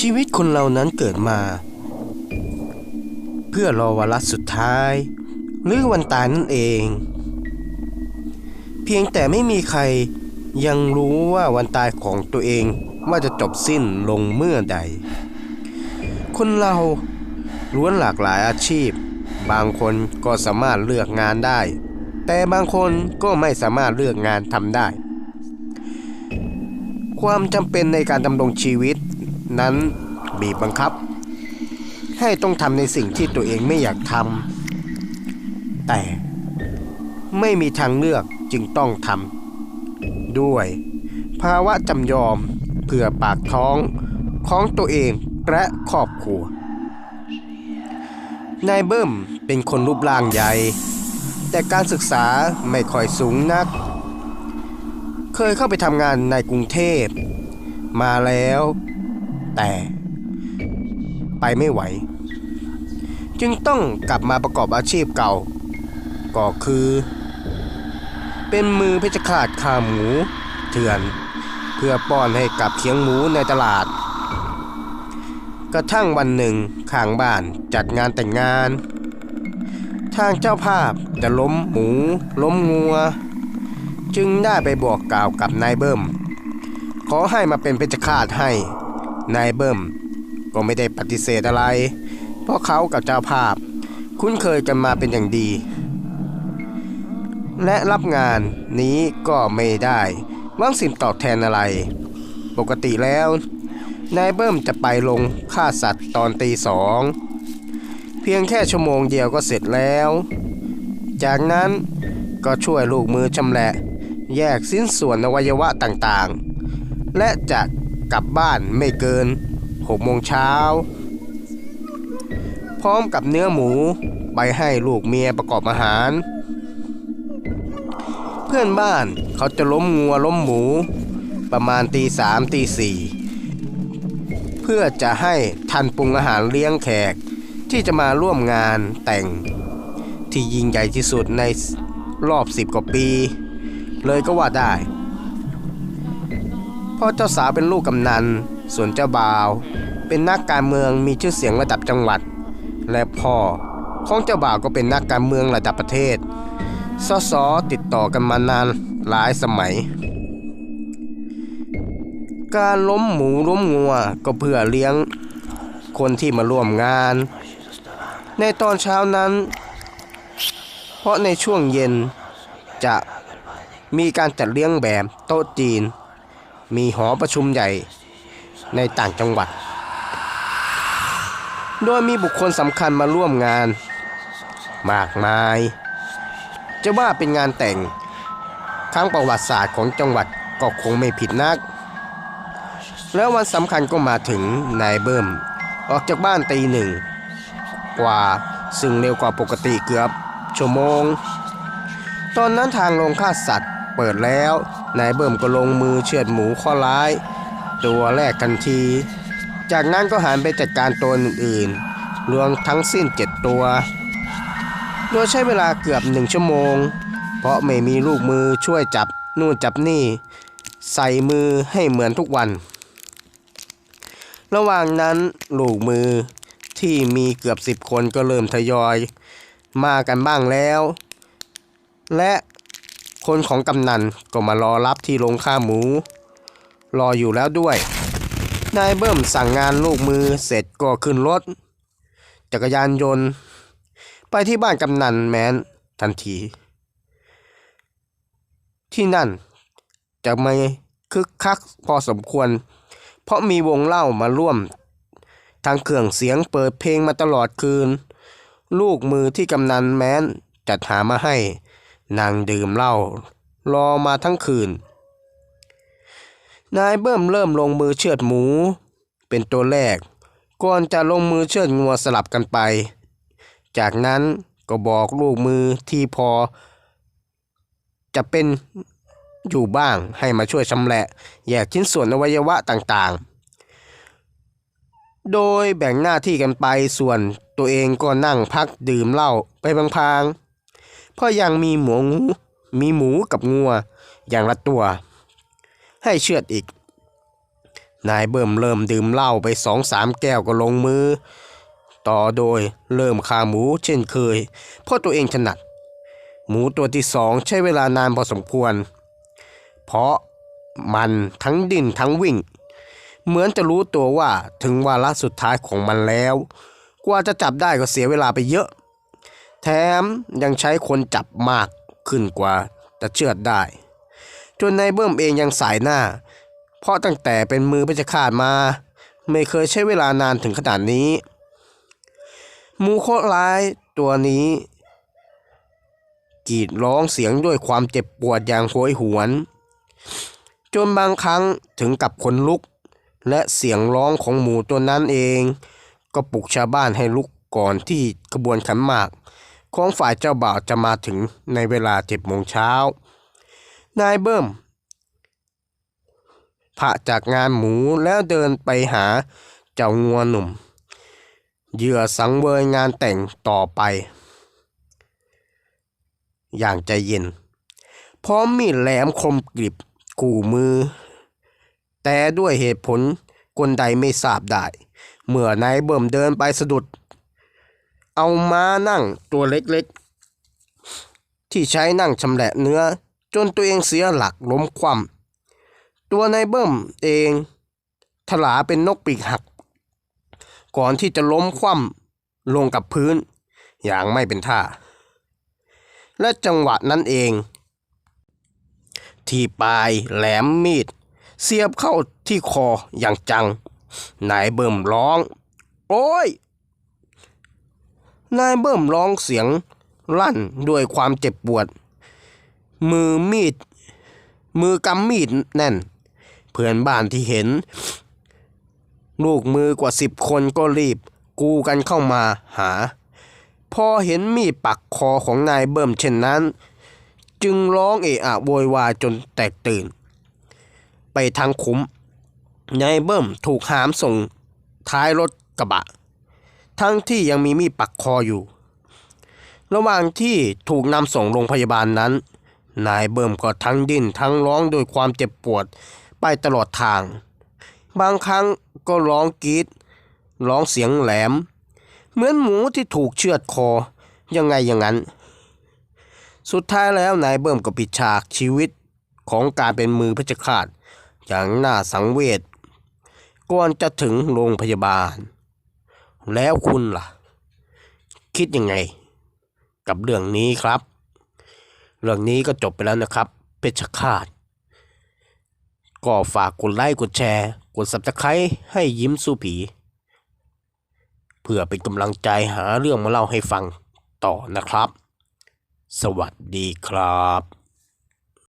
ชีวิตคนเรานั้นเกิดมา เพื่อรอวาระสุดท้าย หรือวันตายนั่นเอง เพียงแต่ไม่มีใครยังรู้ว่าวันตายของตัวเองว่าจะจบสิ้นลงเมื่อใด คนเราล้วนหลากหลายอาชีพ บางคนก็สามารถเลือกงานได้ แต่บางคนก็ไม่สามารถเลือกงานทำได้ ความจำเป็นในการดำรงชีวิต นั้นบีบบังคับ ให้ต้องทำในสิ่งที่ตัวเองไม่อยากทำแต่ไม่มีทางเลือกจึงต้องทำด้วย ภาวะจำยอมเพื่อปากท้องของตัวเองและครอบครัวนายเบิ้มเป็นคนรูปร่างใหญ่ แต่การศึกษาไม่ค่อยสูงนัก เคยเข้าไปทำงานในกรุงเทพ มาแล้ว แต่ไปไม่ไหว จึงต้องกลับมาประกอบอาชีพเก่า ก็คือ เป็นมือเพชรขาดขาหมูเถื่อน เพื่อป้อนให้กับเคียงหมูในตลาด กระทั่งวันหนึ่งข้างบ้านจัดงานแต่งงาน ทางเจ้าภาพจะล้มหมู ล้มงัว จึงได้ไปบอกกล่าวกับนายเบิ้มขอให้มาเป็นเพชฌฆาตให้ นายเบิ้มก็ไม่ได้ปฏิเสธอะไร เพราะเขากับเจ้าภาพ คุ้นเคยกันมาเป็นอย่างดี และรับงานนี้ก็ไม่ได้หวังสิ่งตอบแทนอะไร ปกติแล้วนายเบิ้มจะไปลงฆ่าสัตว์ตอนตีสองเพียงแค่ชั่วโมงเดียวก็เสร็จแล้ว จากนั้นก็ช่วยลูกมือชำแหละ แยกสิ้นส่วนอวัยวะต่างๆ และจะ กลับบ้านไม่เกิน6โมงเช้า พร้อมกับเนื้อหมูไปให้ลูกเมียประกอบอาหาร เพื่อนบ้านเขาจะล้มงัวล้มหมู ประมาณตีสามตีสี่เพื่อจะให้ทันปรุงอาหารเลี้ยงแขกที่จะมาร่วมงานแต่ง ที่ยิ่งใหญ่ที่สุดในรอบสิบกว่าปี เลยก็ว่าได้ พ่อเจ้าสาวเป็นลูกกำนัน ส่วนเจ้าบ่าว เป็นนักการเมืองมีชื่อเสียงระดับจังหวัด และพ่อของเจ้าบ่าวก็เป็นนักการเมืองระดับประเทศสอสอติดต่อกันมานานหลายสมัย การล้มหมูล้มงัวก็เพื่อเลี้ยงคนที่มาร่วมงาน ในตอนเช้านั้น เพราะในช่วงเย็นจะมีการจัดเลี้ยงแบบโต๊ะจีน มีหอประชุมใหญ่ในต่างจังหวัด โดยมีบุคคลสำคัญมาร่วมงาน มากมาย จะว่าเป็นงานแต่งครั้งประวัติศาสตร์ของจังหวัดก็คงไม่ผิดนัก แล้ววันสำคัญก็มาถึงนายเบิ้ม ออกจากบ้านตีหนึ่ง กว่าซึ่งเร็วกว่าปกติเกือบชั่วโมง ตอนนั้นทางโรงฆ่าสัตว์เปิดแล้ว นายเบิ่มก็ลงมือเชือดหมูข้อร้าย ตัวแรกทันที จากนั้นก็หันไปจัดการตัวอื่นๆ รวมทั้งสิ้นเจ็ดตัว โดยใช้เวลาเกือบหนึ่งชั่วโมง เพราะไม่มีลูกมือช่วยจับนู่นจับนี่ ใส่มือให้เหมือนทุกวัน ระหว่างนั้นลูกมือที่มีเกือบสิบคนก็เริ่มทยอย มากันบ้างแล้ว และ คนของกำนันก็มารอรับที่โรงฆ่าหมู รออยู่แล้วด้วย นายเบิ้มสั่งงานลูกมือเสร็จก็ขึ้นรถ จักรยานยนต์ ไปที่บ้านกำนันแมนทันที ที่นั่นจะไม่คึกคักพอสมควร เพราะมีวงเล่ามาร่วม ทางเครื่องเสียงเปิดเพลงมาตลอดคืน ลูกมือที่กำนันแม้นจัดหามาให้ นางดื่มเหล้ารอมาทั้งคืน นายเบิ้มเริ่มลงมือเชือดหมู เป็นตัวแรก ก่อนจะลงมือเชือดงัวสลับกันไป จากนั้นก็บอกลูกมือที่พอ จะเป็นอยู่บ้างให้มาช่วยชำแหละแยกชิ้นส่วนอวัยวะต่างๆ โดยแบ่งหน้าที่กันไปส่วนตัวเองก็นั่งพักดื่มเหล้าไปพางๆ เพราะยังมีหมูมีหมูกับงัวอย่างละตัว ให้เชือดอีก นายเบิ่มเริ่มดื่มเหล้าไปสองสามแก้วก็ลงมือ ต่อโดยเริ่มฆ่าหมูเช่นเคย เพราะตัวเองถนัด หมูตัวที่สองใช้เวลานานพอสมควร เพราะมันทั้งดิ้นทั้งวิ่ง เหมือนจะรู้ตัวว่าถึงวาระสุดท้ายของมันแล้ว กว่าจะจับได้ก็เสียเวลาไปเยอะ แถมยังใช้คนจับมากขึ้นกว่าจะเชือดได้ จนนายเบิ้มเองยังสายหน้า เพราะตั้งแต่เป็นมือพชฌฆาตมา ไม่เคยใช้เวลานานถึงขนาดนี้มูโครร้ายตัวนี้กรีดร้องเสียงด้วยความเจ็บปวดอย่างโหยหวน จนบางครั้งถึงกับขนลุก และเสียงร้องของหมูตัวนั้นเอง ก็ปลุกชาวบ้านให้ลุกก่อนที่ขบวนขันหมาก ของฝ่ายเจ้าบ่าวจะมาถึงในเวลาเจ็ดโมงเช้านายเบิ้มพระจากงานหมูแล้วเดินไปหาเจ้างัวหนุ่ม เหยื่อสังเวยงานแต่งต่อไป อย่างใจเย็น พร้อมมีดแหลมคมกริบกู่มือ แต่ด้วยเหตุผลกลใดไม่ทราบได้ เมื่อนายเบิ่มเดินไปสะดุด เอาม้านั่งตัวเล็กๆ ที่ใช้นั่งชำแหละเนื้อ จนตัวเองเสียหลักล้มคว่ำตัวนายเบิ่มเองถลาเป็นนกปีกหัก ก่อนที่จะล้มคว่ำลงกับพื้น อย่างไม่เป็นท่า และจังหวะนั้นเอง ที่ปลายแหลมมีด เสียบเข้าที่คออย่างจัง นายเบิ่มร้อง โอ้ย นายเบิ่มร้องเสียงลั่นด้วยความเจ็บปวด มือมีด มือกำมีดแน่น เพื่อนบ้านที่เห็น ลูกมือกว่าสิบคนก็รีบ กูกันเข้ามาหา พอเห็นมีดปักคอของนายเบิ่มเช่นนั้น จึงร้องเอะอะโวยวายจนแตกตื่น ไปทางคุ้มนายเบิ่มถูกหามส่งท้ายรถกระบะ ทั้งที่ยังมีมีดปักคออยู่ ระหว่างที่ถูกนำส่งโรงพยาบาลนั้น นายเบิ่มก็ทั้งดิ้นทั้งร้องโดยความเจ็บปวดไปตลอดทาง บางครั้งก็ร้องกรีดร้องเสียงแหลม เหมือนหมูที่ถูกเชือดคอ ยังไงอย่างนั้น สุดท้ายแล้วนายเบิ่มก็ปิดฉากชีวิตของการเป็นมือเพชฌฆาตอย่างน่าสังเวชก่อนจะถึงโรงพยาบาล แล้วคุณล่ะ คิดยังไง กับเรื่องนี้ครับ เรื่องนี้ก็จบไปแล้วนะครับเพชฌฆาต ก็ฝากกดไลค์กดแชร์ กด subscribe ให้ยิ้มสู้ผี เพื่อเป็นกำลังใจหาเรื่องมาเล่าให้ฟังต่อนะครับ สวัสดีครับ